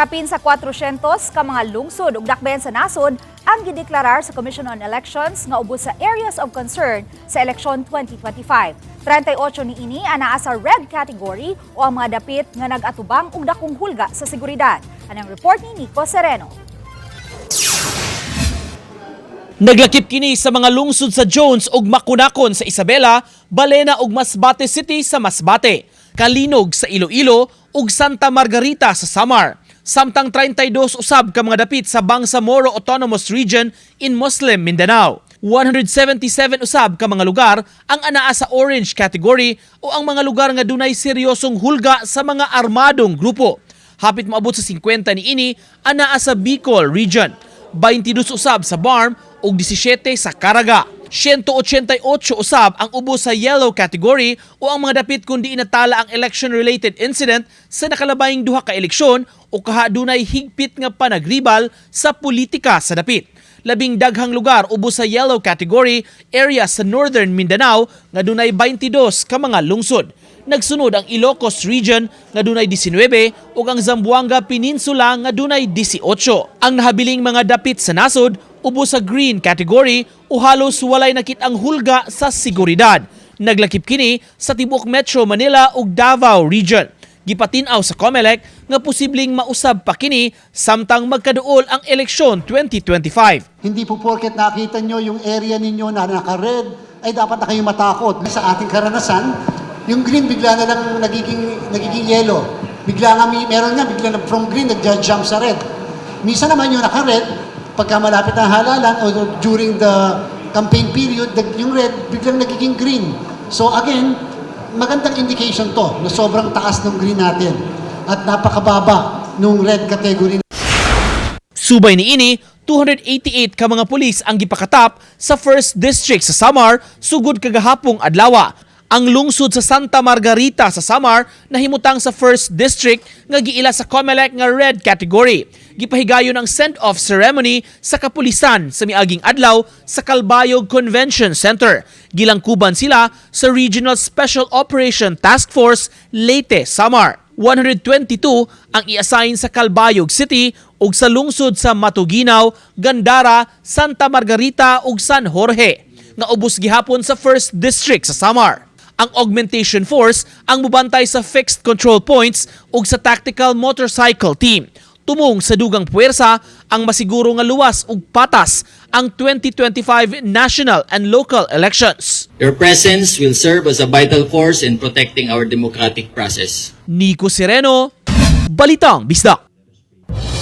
Kapin sa 400 ka mga lungsod ug dakbayan sa nasod ang gideklarar sa Commission on Elections nga ubos sa areas of concern sa eleksyon 2025. 38 ni ini anaa sa red category o ang mga dapit nga nag-atubang og dakong hulga sa seguridad. Anang report ni Nico Sereno. Naglakip kini sa mga lungsod sa Jones ug Makunakon sa Isabela, Balena ug Masbate City sa Masbate, Kalinog sa Iloilo ug Santa Margarita sa Samar. Samtang 32 usab ka mga dapit sa Bangsamoro Autonomous Region in Muslim Mindanao. 177 usab ka mga lugar ang anaa sa orange category o ang mga lugar nga dunay seryosong hulga sa mga armadong grupo. Hapit maabot sa 50 ni ini anaa sa Bicol Region. 22 usab sa Barm ug 17 sa Caraga. 188 usab ang ubo sa yellow category o ang mga dapit kundi inatala ang election-related incident sa nakalabayng duha ka eleksyon o kaha dunay higpit nga panagribal sa politika sa dapit. Labing daghang lugar ubo sa yellow category area sa northern Mindanao nga dunay 22 ka mga lungsod. Nagsunod ang Ilocos Region nga dunay 19 ug ang Zamboanga Peninsula nga dunay 18. Ang nahabiling mga dapit sa nasod ubo sa green category o halos walay nakitang hulga sa seguridad. Naglakip kini sa tibok Metro Manila ug Davao Region. Gipatinaw sa COMELEC nga posibleng mausab pa kini samtang magkaduol ang eleksyon 2025. Hindi po porket nakita nyo yung area ninyo na naka-red, ay dapat na kayong matakot. Sa ating karanasan, yung green bigla na lang nagiging, nagiging yellow. Bigla nga, may, meron nga, bigla na from green nag-jump sa red. Misa naman yung naka-red, pagka malapit ang halalan o during the campaign period, yung red biglang nagiging green. So again, magandang indication to na sobrang taas ng green natin at napakababa nung red category Subay ni ini, 288 ka mga pulis ang gipakatap sa 1st District sa Samar sugod kagahapong adlaw. Ang lungsod sa Santa Margarita sa Samar nahimutang sa 1st District nga giila sa COMELEC nga red category. Gipahigayon ang send-off ceremony sa kapulisan sa miaging adlaw sa Calbayog Convention Center. Gilangkuban sila sa Regional Special Operation Task Force Leyte, Samar. 122 ang i-assign sa Calbayog City ug sa lungsod sa Matuginaw, Gandara, Santa Margarita ug San Jorge nga ubos gihapon sa 1st District sa Samar. Ang augmentation force ang mubantay sa fixed control points ug sa tactical motorcycle team. Tumong sa dugang puwersa ang masiguro nga luwas ug patas ang 2025 national and local elections. Your presence will serve as a vital force in protecting our democratic process. Nico Sereno, Balitang Bisdak.